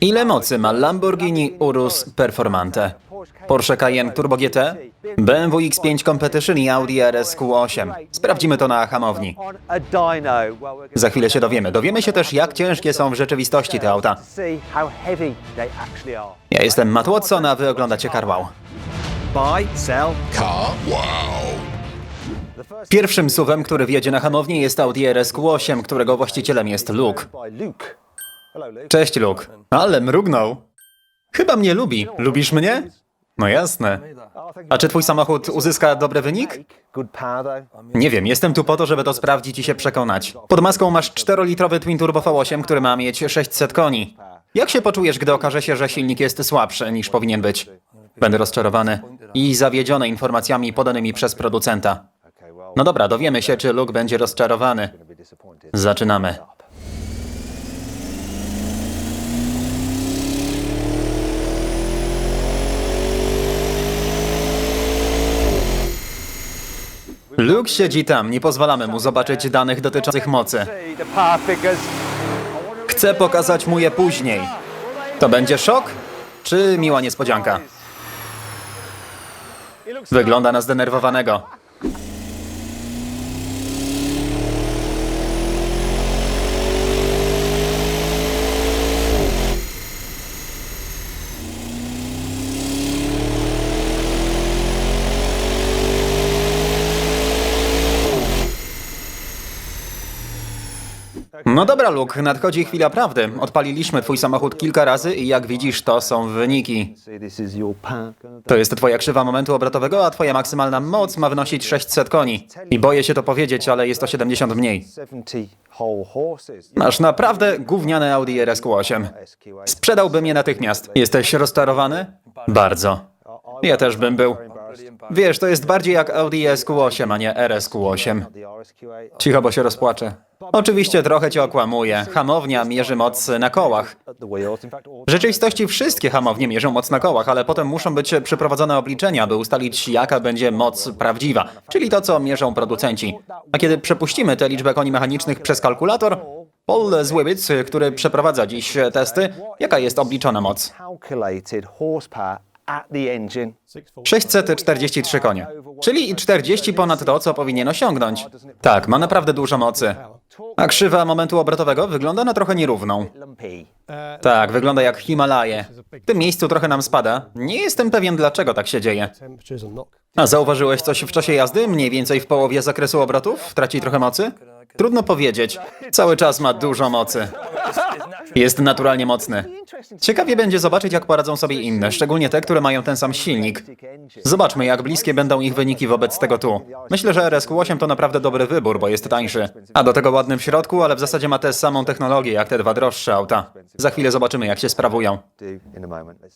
Ile mocy ma Lamborghini Urus Performante? Porsche Cayenne Turbo GT? BMW X5 Competition i Audi RS Q8. Sprawdzimy to na hamowni. Za chwilę się dowiemy. Dowiemy się też, jak ciężkie są w rzeczywistości te auta. Ja jestem Matt Watson, a wy oglądacie Carwow. Buy, sell. Pierwszym suwem, który wjedzie na hamownię jest Audi RS Q8, którego właścicielem jest Luke. Cześć Luke. Ale mrugnął. Chyba mnie lubi. Lubisz mnie? No jasne. A czy twój samochód uzyska dobry wynik? Nie wiem, jestem tu po to, żeby to sprawdzić i się przekonać. Pod maską masz 4-litrowy Twin Turbo V8, który ma mieć 600 koni. Jak się poczujesz, gdy okaże się, że silnik jest słabszy niż powinien być? Będę rozczarowany i zawiedziony informacjami podanymi przez producenta. No dobra, dowiemy się, czy Luke będzie rozczarowany. Zaczynamy. Luke siedzi tam, nie pozwalamy mu zobaczyć danych dotyczących mocy. Chcę pokazać mu je później. To będzie szok, czy miła niespodzianka? Wygląda na zdenerwowanego. No dobra, Luke, nadchodzi chwila prawdy. Odpaliliśmy twój samochód kilka razy i jak widzisz, to są wyniki. To jest twoja krzywa momentu obrotowego, a twoja maksymalna moc ma wynosić 600 koni. I boję się to powiedzieć, ale jest to 70 mniej. Masz naprawdę gówniane Audi RSQ8. Sprzedałbym je natychmiast. Jesteś rozczarowany? Bardzo. Ja też bym był. Wiesz, to jest bardziej jak Audi SQ8, a nie RSQ8. Cicho, bo się rozpłaczę. Oczywiście trochę cię okłamuję. Hamownia mierzy moc na kołach. W rzeczywistości wszystkie hamownie mierzą moc na kołach, ale potem muszą być przeprowadzone obliczenia, by ustalić jaka będzie moc prawdziwa, czyli to, co mierzą producenci. A kiedy przepuścimy tę liczbę koni mechanicznych przez kalkulator, Paul Zwiebitz, który przeprowadza dziś testy, jaka jest obliczona moc? 643 konie, czyli 40 ponad to, co powinien osiągnąć. Tak, ma naprawdę dużo mocy. A krzywa momentu obrotowego wygląda na trochę nierówną. Tak, wygląda jak Himalaje. W tym miejscu trochę nam spada. Nie jestem pewien, dlaczego tak się dzieje. A zauważyłeś coś w czasie jazdy? Mniej więcej w połowie zakresu obrotów? Traci trochę mocy? Trudno powiedzieć. Cały czas ma dużo mocy. Jest naturalnie mocny. Ciekawie będzie zobaczyć, jak poradzą sobie inne, szczególnie te, które mają ten sam silnik. Zobaczmy, jak bliskie będą ich wyniki wobec tego tu. Myślę, że RSQ8 to naprawdę dobry wybór, bo jest tańszy. A do tego ładny w środku, ale w zasadzie ma tę samą technologię, jak te dwa droższe auta. Za chwilę zobaczymy, jak się sprawują.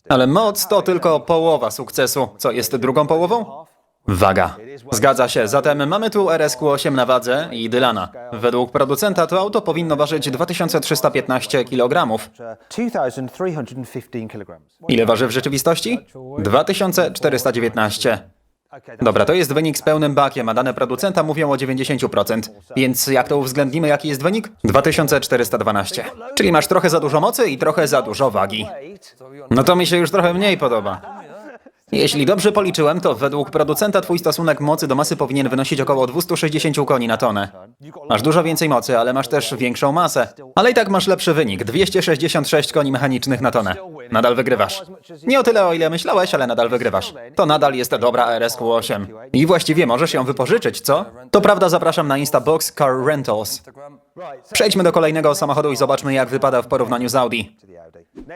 Ale moc to tylko połowa sukcesu. Co jest drugą połową? Waga. Zgadza się, zatem mamy tu RSQ8 na wadze i Dylana. Według producenta to auto powinno ważyć 2315 kg. 2,315 kilograms. Ile waży w rzeczywistości? 2419. Dobra, to jest wynik z pełnym bakiem, a dane producenta mówią o 90%. Więc jak to uwzględnimy, jaki jest wynik? 2412. Czyli masz trochę za dużo mocy i trochę za dużo wagi. No to mi się już trochę mniej podoba. Jeśli dobrze policzyłem, to według producenta twój stosunek mocy do masy powinien wynosić około 260 koni na tonę. Masz dużo więcej mocy, ale masz też większą masę. Ale i tak masz lepszy wynik 266 koni mechanicznych na tonę. Nadal wygrywasz. Nie o tyle, o ile myślałeś, ale nadal wygrywasz. To nadal jest dobra RSQ8. I właściwie możesz ją wypożyczyć, co? To prawda, zapraszam na Instabox Car Rentals. Przejdźmy do kolejnego samochodu i zobaczmy, jak wypada w porównaniu z Audi.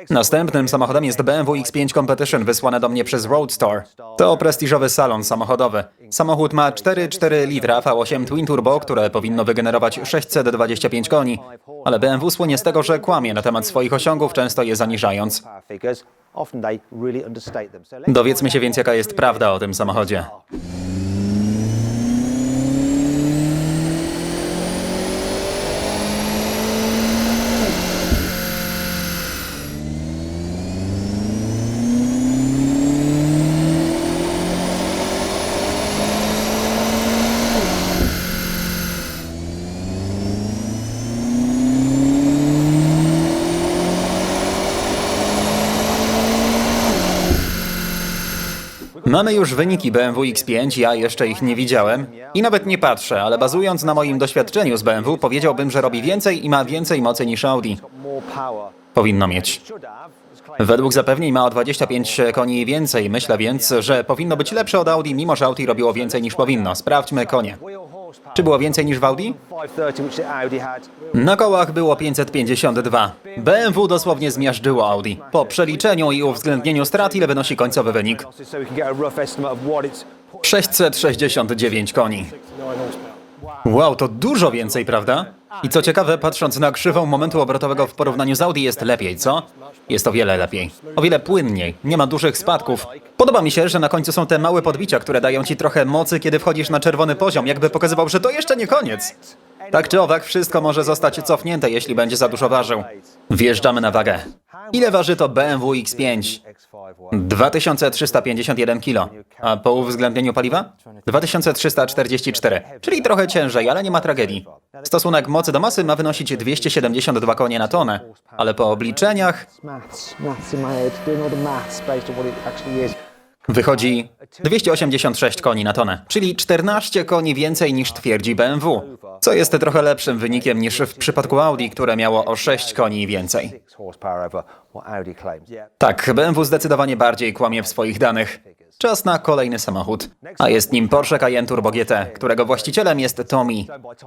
Następnym samochodem jest BMW X5 Competition wysłane do mnie przez Roadstar. To prestiżowy salon samochodowy. Samochód ma 4,4 litra V8 Twin Turbo, które powinno wygenerować 625 koni. Ale BMW słynie z tego, że kłamie na temat swoich osiągów, często je zaniżając. Dowiedzmy się więc, jaka jest prawda o tym samochodzie. Mamy już wyniki BMW X5, ja jeszcze ich nie widziałem i nawet nie patrzę, ale bazując na moim doświadczeniu z BMW, powiedziałbym, że robi więcej i ma więcej mocy niż Audi. Powinno mieć. Według zapewnień ma o 25 koni więcej. Myślę więc, że powinno być lepsze od Audi, mimo że Audi robiło więcej niż powinno. Sprawdźmy konie. Czy było więcej niż w Audi? 530, which the Audi had. Na kołach było 552. BMW dosłownie zmiażdżyło Audi. Po przeliczeniu i uwzględnieniu strat, ile wynosi końcowy wynik? So we can get a rough estimate of what it's 669 koni. Wow, to dużo więcej, prawda? I co ciekawe, patrząc na krzywą momentu obrotowego w porównaniu z Audi jest lepiej, co? Jest o wiele lepiej. O wiele płynniej. Nie ma dużych spadków. Podoba mi się, że na końcu są te małe podbicia, które dają ci trochę mocy, kiedy wchodzisz na czerwony poziom, jakby pokazywał, że to jeszcze nie koniec. Tak czy owak, wszystko może zostać cofnięte, jeśli będzie za dużo ważył. Wjeżdżamy na wagę. Ile waży to BMW X5? X51. 2351 kg. A po uwzględnieniu paliwa? 2344. Czyli trochę ciężej, ale nie ma tragedii. Stosunek mocy do masy ma wynosić 272 konie na tonę. Ale po obliczeniach Wychodzi 286 koni na tonę. Czyli 14 koni więcej niż twierdzi BMW. Co jest trochę lepszym wynikiem niż w przypadku Audi, które miało o 6 koni więcej. Tak, BMW zdecydowanie bardziej kłamie w swoich danych. Czas na kolejny samochód. A jest nim Porsche Cayenne Turbo GT, którego właścicielem jest Tommy.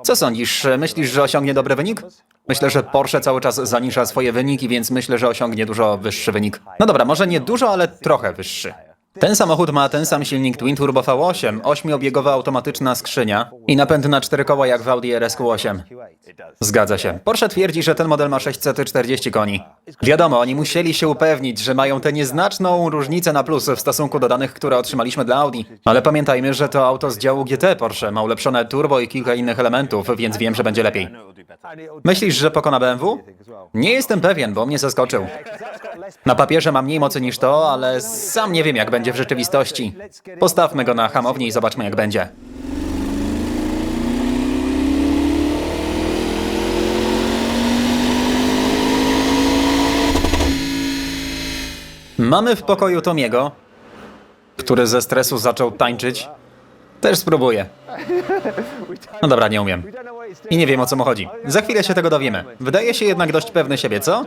Co sądzisz? Myślisz, że osiągnie dobry wynik? Myślę, że Porsche cały czas zanisza swoje wyniki, więc myślę, że osiągnie dużo wyższy wynik. No dobra, może nie dużo, ale trochę wyższy. Ten samochód ma ten sam silnik Twin Turbo V8, ośmiobiegowa automatyczna skrzynia i napęd na cztery koła jak w Audi RSQ8. Zgadza się. Porsche twierdzi, że ten model ma 640 koni. Wiadomo, oni musieli się upewnić, że mają tę nieznaczną różnicę na plus w stosunku do danych, które otrzymaliśmy dla Audi. Ale pamiętajmy, że to auto z działu GT Porsche ma ulepszone turbo i kilka innych elementów, więc wiem, że będzie lepiej. Myślisz, że pokona BMW? Nie jestem pewien, bo mnie zaskoczył. Na papierze ma mniej mocy niż to, ale sam nie wiem, jak będzie w rzeczywistości. Postawmy go na hamowni i zobaczmy, jak będzie. Mamy w pokoju Tomiego, który ze stresu zaczął tańczyć. Też spróbuję. No dobra, nie umiem. I nie wiem o co mu chodzi. Za chwilę się tego dowiemy. Wydaje się jednak dość pewny siebie, co?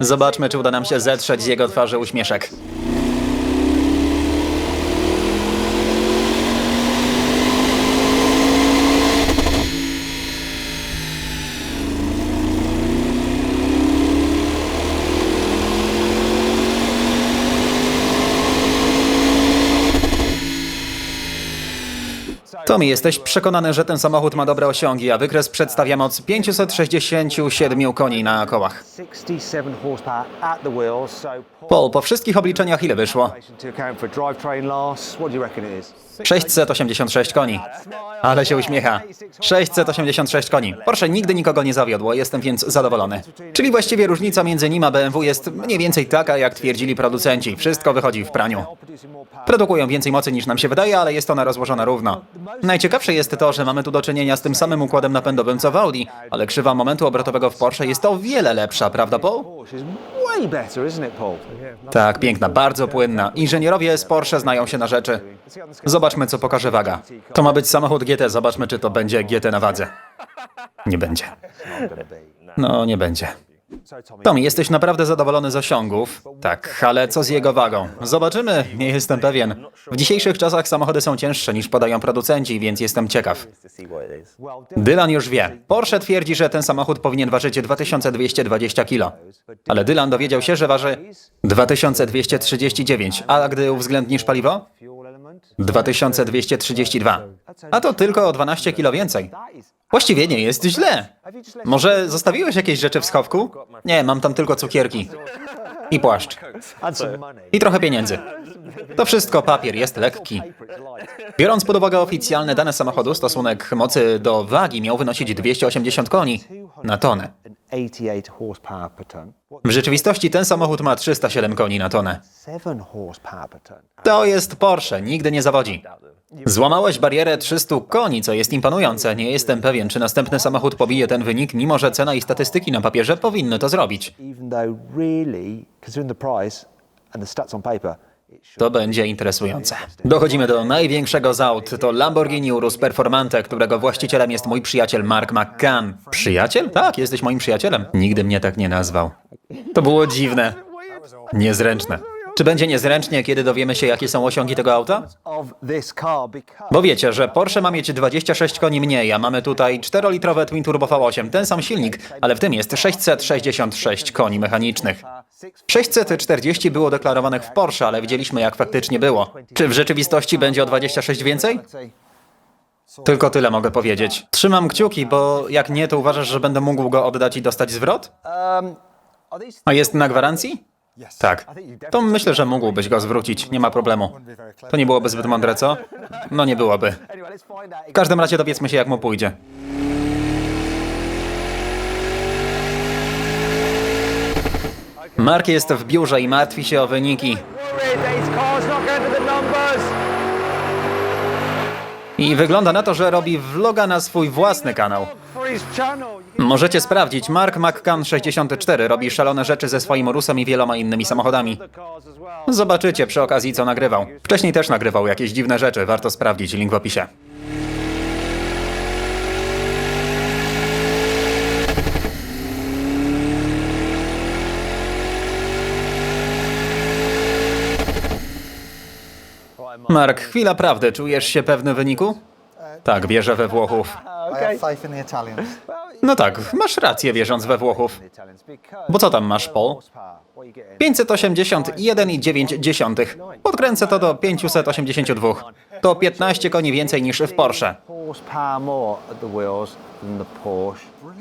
Zobaczmy, czy uda nam się zetrzeć z jego twarzy uśmieszek. Tommy, jesteś przekonany, że ten samochód ma dobre osiągi, a wykres przedstawia moc 567 koni na kołach. 67 horsepower at the wheels, so Paul, po wszystkich obliczeniach ile wyszło? to account for drivetrain loss. What do you reckon it is? 686 koni. Ale się uśmiecha. 686 koni. Porsche nigdy nikogo nie zawiodło, jestem więc zadowolony. Czyli właściwie różnica między nim a BMW jest mniej więcej taka, jak twierdzili producenci. Wszystko wychodzi w praniu. Produkują więcej mocy niż nam się wydaje, ale jest ona rozłożona równo. Najciekawsze jest to, że mamy tu do czynienia z tym samym układem napędowym co w Audi, ale krzywa momentu obrotowego w Porsche jest o wiele lepsza, prawda Paul? Tak, piękna, bardzo płynna. Inżynierowie z Porsche znają się na rzeczy. Zobaczmy, co pokaże waga. To ma być samochód GT, zobaczmy, czy to będzie GT na wadze. Nie będzie. No, nie będzie. Tommy, jesteś naprawdę zadowolony z osiągów? Tak, ale co z jego wagą? Zobaczymy, nie jestem pewien. W dzisiejszych czasach samochody są cięższe niż podają producenci, więc jestem ciekaw. Dylan już wie. Porsche twierdzi, że ten samochód powinien ważyć 2220 kg. Ale Dylan dowiedział się, że waży 2239, a gdy uwzględnisz paliwo? fuel element. 2232. A to tylko o 12 kg więcej. Właściwie nie jest źle. Może zostawiłeś jakieś rzeczy w schowku? Nie, mam tam tylko cukierki. I płaszcz. I trochę pieniędzy. To wszystko papier, jest lekki. Biorąc pod uwagę oficjalne dane samochodu, stosunek mocy do wagi miał wynosić 280 koni na tonę. And 88 horsepower per ton. What? W rzeczywistości ten samochód ma 307 koni na tonę. 7 horsepower per ton. To jest Porsche, nigdy nie zawodzi. Złamałeś barierę 300 koni, co jest imponujące. Nie jestem pewien, czy następny samochód pobije ten wynik, mimo że cena i statystyki na papierze powinny to zrobić. To będzie interesujące. Dochodzimy do największego z aut. To Lamborghini Urus Performante, którego właścicielem jest mój przyjaciel Mark McCann. Przyjaciel? Tak, jesteś moim przyjacielem. Nigdy mnie tak nie nazwał. To było dziwne. Niezręczne. Czy będzie niezręcznie, kiedy dowiemy się, jakie są osiągi tego auta? Bo wiecie, że Porsche ma mieć 26 koni mniej, a mamy tutaj 4-litrowe Twin Turbo V8, ten sam silnik, ale w tym jest 666 koni mechanicznych. 640 było deklarowanych w Porsche, ale widzieliśmy jak faktycznie było. Czy w rzeczywistości będzie o 26 więcej? Tylko tyle mogę powiedzieć. Trzymam kciuki, bo jak nie, to uważasz, że będę mógł go oddać i dostać zwrot? A jest na gwarancji? Tak. To myślę, że mógłbyś go zwrócić, nie ma problemu. To nie byłoby zbyt mądre, co? No nie byłoby. W każdym razie dowiedzmy się, jak mu pójdzie. Mark jest w biurze i martwi się o wyniki. I wygląda na to, że robi vloga na swój własny kanał. Możecie sprawdzić, Mark McCann 64 robi szalone rzeczy ze swoim Urusem i wieloma innymi samochodami. Zobaczycie przy okazji, co nagrywał. Wcześniej też nagrywał jakieś dziwne rzeczy, warto sprawdzić, link w opisie. Mark, chwila prawdy, czujesz się pewny wyniku? Tak, wierzę we Włochów. No tak, masz rację wierząc we Włochów. Bo co tam masz, Paul? horsepower. What are you getting? 581,9. Podkręcę to do 582. To 15 koni więcej niż w Porsche.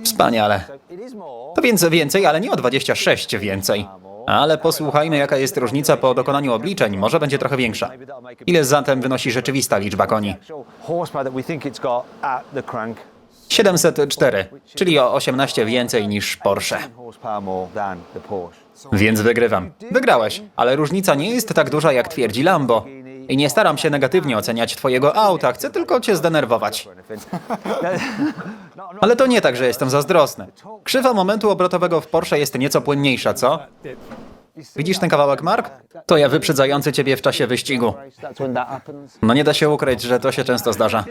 Wspaniale. To więc więcej, ale nie o 26 więcej. Ale posłuchajmy, jaka jest różnica po dokonaniu obliczeń. Może będzie trochę większa. Ile zatem wynosi rzeczywista liczba koni? Actual horsepower that we think it's got at the crank. 704, czyli o 18 więcej niż Porsche. Więc wygrywam. Wygrałeś, ale różnica nie jest tak duża, jak twierdzi Lambo. I nie staram się negatywnie oceniać twojego auta, chcę tylko cię zdenerwować. Ale to nie tak, że jestem zazdrosny. Krzywa momentu obrotowego w Porsche jest nieco płynniejsza, co? Widzisz ten kawałek, Mark? To ja wyprzedzający ciebie w czasie wyścigu. No nie da się ukryć, że to się często zdarza.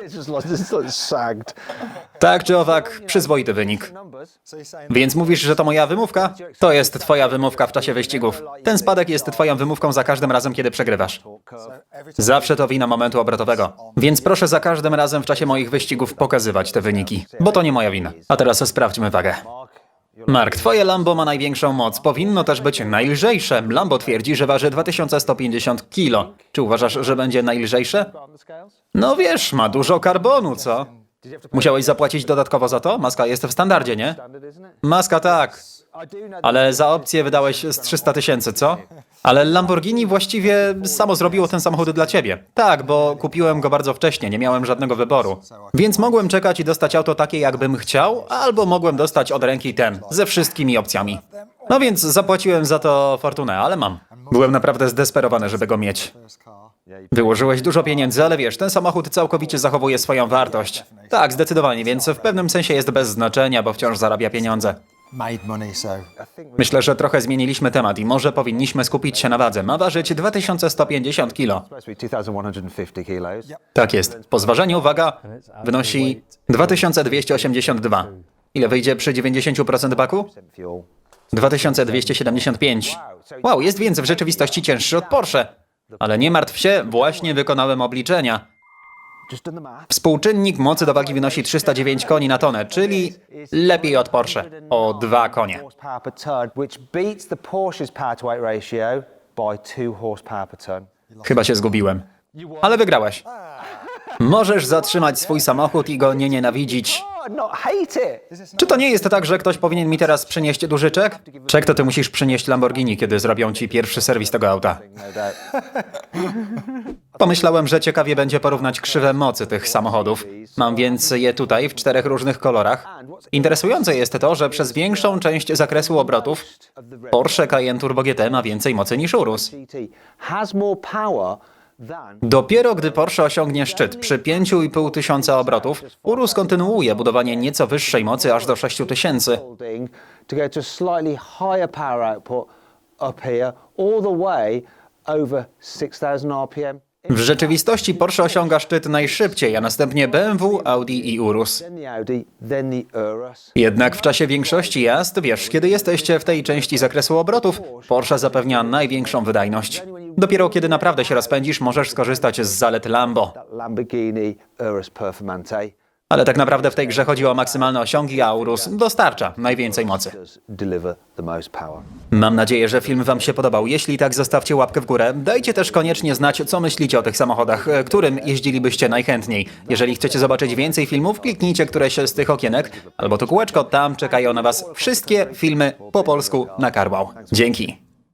Tak czy owak, przyzwoity wynik. Więc mówisz, że to moja wymówka? To jest twoja wymówka w czasie wyścigów. Ten spadek jest twoją wymówką za każdym razem, kiedy przegrywasz. Zawsze to wina momentu obrotowego. Więc proszę za każdym razem w czasie moich wyścigów pokazywać te wyniki, bo to nie moja wina. A teraz sprawdźmy wagę. Mark, twoje Lambo ma największą moc. Powinno też być najlżejsze. Lambo twierdzi, że waży 2150 kg. Czy uważasz, że będzie najlżejsze? No wiesz, ma dużo karbonu, co? Musiałeś zapłacić dodatkowo za to? Maska jest w standardzie, nie? Maska tak, ale za opcję wydałeś z 300 tysięcy, co? Ale Lamborghini właściwie samo zrobiło ten samochód dla ciebie. Tak, bo kupiłem go bardzo wcześnie, nie miałem żadnego wyboru. Więc mogłem czekać i dostać auto takie, jakbym chciał, albo mogłem dostać od ręki ten, ze wszystkimi opcjami. No więc zapłaciłem za to fortunę, ale mam. Byłem naprawdę zdesperowany, żeby go mieć. Wyłożyłeś dużo pieniędzy, ale wiesz, ten samochód całkowicie zachowuje swoją wartość. Tak, zdecydowanie, więc w pewnym sensie jest bez znaczenia, bo wciąż zarabia pieniądze. Myślę, że trochę zmieniliśmy temat i może powinniśmy skupić się na wadze. Ma ważyć 2150 kg. supposed to be 2150 kilos. Tak jest. Po zważeniu waga wynosi 2282. Ile wyjdzie przy 90% baku? Fuel. 2275. Wow, jest więc w rzeczywistości cięższy od Porsche. Ale nie martw się, właśnie wykonałem obliczenia. Współczynnik mocy do wagi wynosi 309 koni na tonę, czyli lepiej od Porsche. O dwa konie. Chyba się zgubiłem. Ale wygrałeś. Możesz zatrzymać swój samochód i go nie nienawidzić. Czy to nie jest tak, że ktoś powinien mi teraz przynieść duży czek? To ty musisz przynieść Lamborghini, kiedy zrobią ci pierwszy serwis tego auta. Pomyślałem, że ciekawie będzie porównać krzywe mocy tych samochodów. Mam więc je tutaj w czterech różnych kolorach. Interesujące jest to, że przez większą część zakresu obrotów Porsche Cayenne Turbo GT ma więcej mocy niż Urus. Dopiero gdy Porsche osiągnie szczyt przy 5,5 tysiąca obrotów, Urus kontynuuje budowanie nieco wyższej mocy aż do 6 tysięcy. over 6,000 RPM. W rzeczywistości Porsche osiąga szczyt najszybciej, a następnie BMW, Audi i Urus. Jednak w czasie większości jazd, wiesz, kiedy jesteście w tej części zakresu obrotów, Porsche zapewnia największą wydajność. Dopiero kiedy naprawdę się rozpędzisz, możesz skorzystać z zalet Lambo. Ale tak naprawdę w tej grze chodzi o maksymalne osiągi, a Urus dostarcza najwięcej mocy. Mam nadzieję, że film Wam się podobał. Jeśli tak, zostawcie łapkę w górę. Dajcie też koniecznie znać, co myślicie o tych samochodach, e, którym jeździlibyście najchętniej. Jeżeli chcecie zobaczyć więcej filmów, kliknijcie któreś z tych okienek, albo to kółeczko, tam czekają na Was wszystkie filmy po polsku na Carwow. Dzięki.